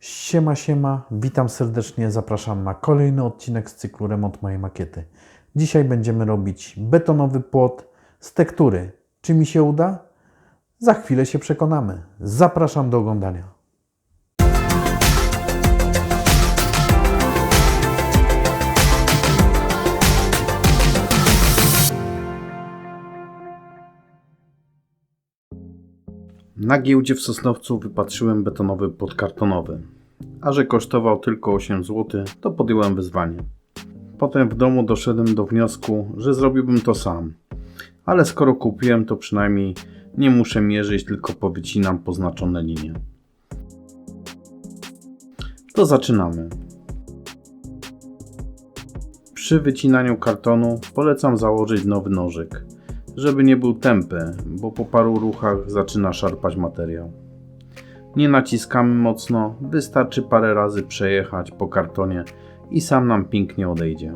Siema, siema, witam serdecznie, zapraszam na kolejny odcinek z cyklu Remont mojej makiety. Dzisiaj będziemy robić betonowy płot z tektury. Czy mi się uda? Za chwilę się przekonamy. Zapraszam do oglądania. Na giełdzie w Sosnowcu wypatrzyłem betonowy płot kartonowy. A że kosztował tylko 8 zł, to podjąłem wyzwanie. Potem w domu doszedłem do wniosku, że zrobiłbym to sam. Ale skoro kupiłem, to przynajmniej nie muszę mierzyć, tylko powycinam poznaczone linie. To zaczynamy. Przy wycinaniu kartonu polecam założyć nowy nożyk, żeby nie był tępy, bo po paru ruchach zaczyna szarpać materiał. Nie naciskamy mocno, wystarczy parę razy przejechać po kartonie i sam nam pięknie odejdzie.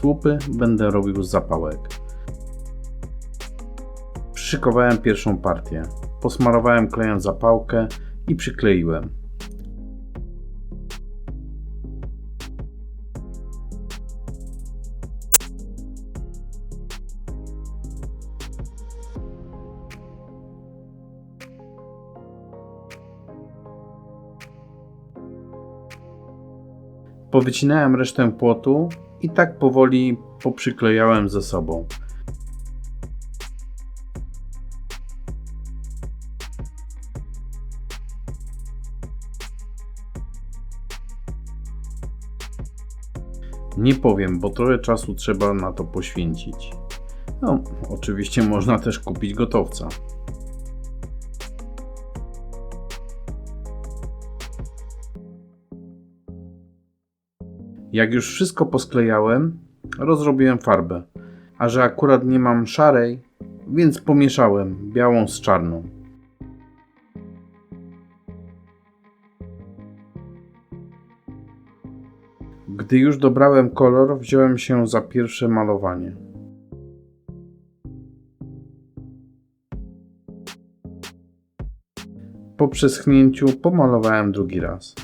Słupy będę robił z zapałek. Przyszykowałem pierwszą partię. Posmarowałem klejem zapałkę i przykleiłem. Powycinałem resztę płotu i tak powoli poprzyklejałem ze sobą. Nie powiem, bo trochę czasu trzeba na to poświęcić. No, oczywiście można też kupić gotowca. Jak już wszystko posklejałem, rozrobiłem farbę. A że akurat nie mam szarej, więc pomieszałem białą z czarną. Gdy już dobrałem kolor, wziąłem się za pierwsze malowanie. Po przeschnięciu pomalowałem drugi raz.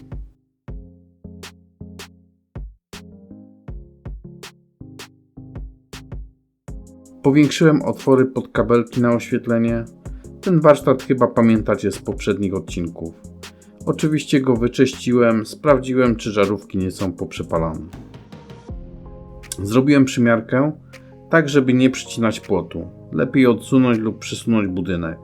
Powiększyłem otwory pod kabelki na oświetlenie. Ten warsztat chyba pamiętacie z poprzednich odcinków. Oczywiście go wyczyściłem, sprawdziłem czy żarówki nie są poprzepalane. Zrobiłem przymiarkę, tak żeby nie przycinać płotu. Lepiej odsunąć lub przysunąć budynek.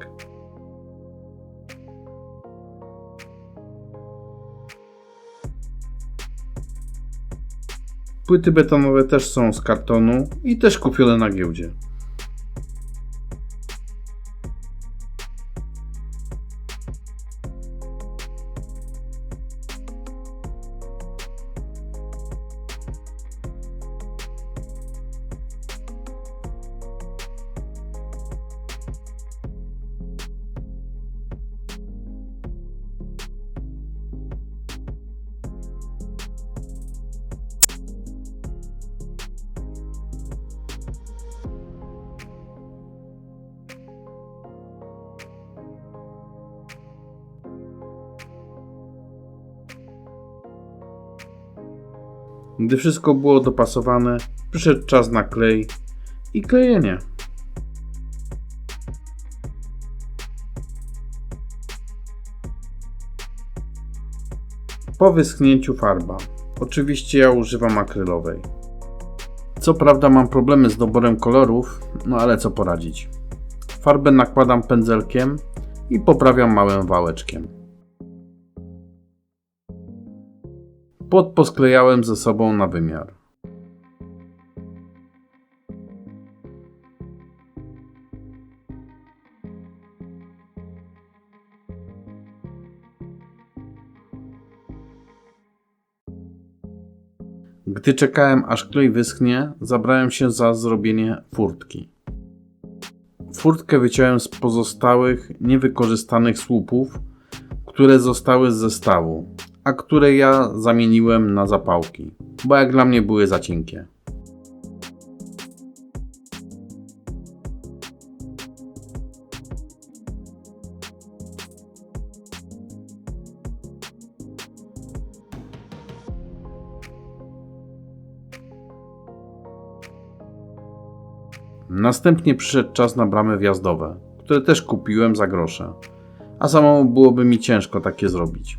Płyty betonowe też są z kartonu i też kupione na giełdzie. Gdy wszystko było dopasowane, przyszedł czas na klej i klejenie. Po wyschnięciu farba. Oczywiście ja używam akrylowej. Co prawda mam problemy z doborem kolorów, no ale co poradzić. Farbę nakładam pędzelkiem i poprawiam małym wałeczkiem. Płot posklejałem ze sobą na wymiar. Gdy czekałem aż klej wyschnie, zabrałem się za zrobienie furtki. Furtkę wyciąłem z pozostałych, niewykorzystanych słupów, które zostały z zestawu, a które ja zamieniłem na zapałki, bo jak dla mnie były za cienkie. Następnie przyszedł czas na bramy wjazdowe, które też kupiłem za grosze, a samemu byłoby mi ciężko takie zrobić.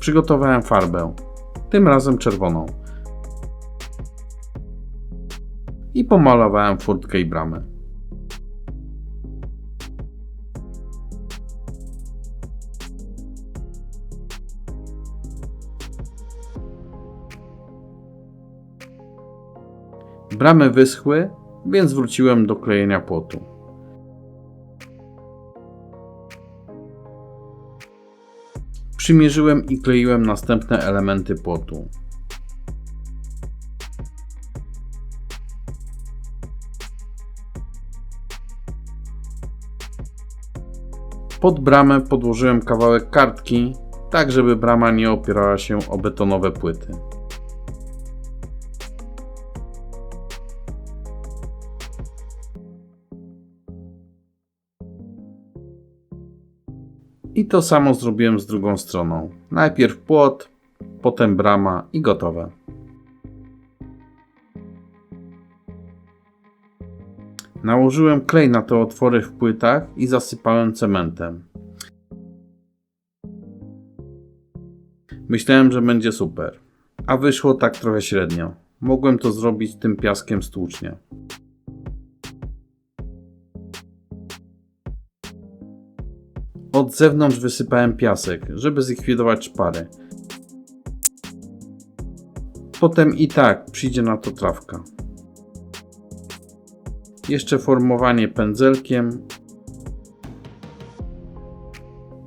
Przygotowałem farbę, tym razem czerwoną. i pomalowałem furtkę i bramę. Bramy wyschły, więc wróciłem do klejenia płotu. Przymierzyłem i kleiłem następne elementy płotu. Pod bramę podłożyłem kawałek kartki, tak żeby brama nie opierała się o betonowe płyty. I to samo zrobiłem z drugą stroną. Najpierw płot, potem brama i gotowe. Nałożyłem klej na te otwory w płytach i zasypałem cementem. Myślałem, że będzie super, a wyszło tak trochę średnio. Mogłem to zrobić tym piaskiem z Od zewnątrz wysypałem piasek, żeby zlikwidować szpary. Potem i tak przyjdzie na to trawka. Jeszcze formowanie pędzelkiem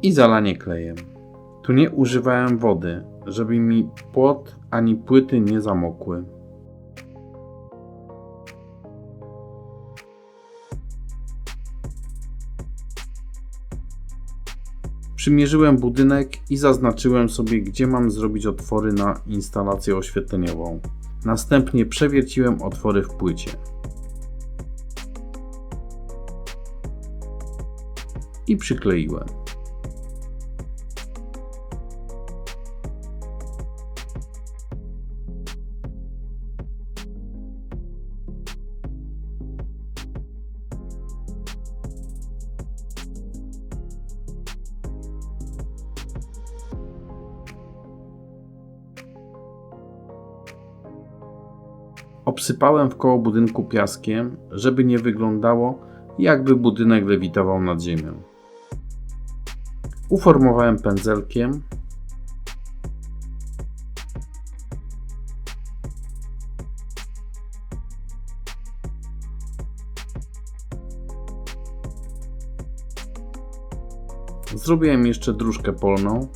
i zalanie klejem. Tu nie używałem wody, żeby mi płot ani płyty nie zamokły. Przymierzyłem budynek i zaznaczyłem sobie, gdzie mam zrobić otwory na instalację oświetleniową. Następnie przewierciłem otwory w płycie. i przykleiłem. Obsypałem w koło budynku piaskiem, żeby nie wyglądało, jakby budynek lewitował nad ziemią. Uformowałem pędzelkiem. Zrobiłem jeszcze dróżkę polną.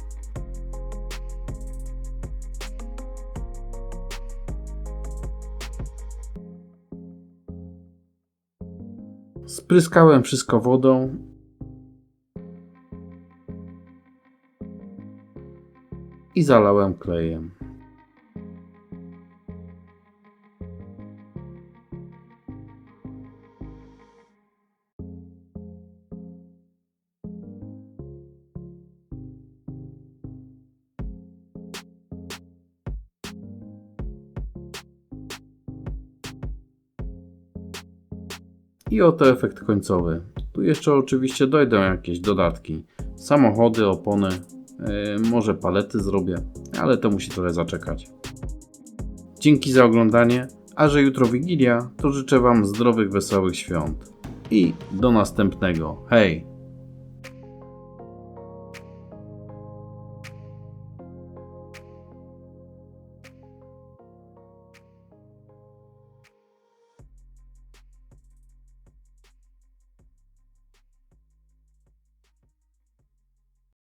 Spryskałem wszystko wodą i zalałem klejem. I oto efekt końcowy. Tu jeszcze oczywiście dojdą jakieś dodatki. Samochody, opony, yy, może palety zrobię, ale to musi trochę zaczekać. Dzięki za oglądanie, a że jutro Wigilia, to życzę Wam zdrowych, wesołych świąt. I do następnego. Hej!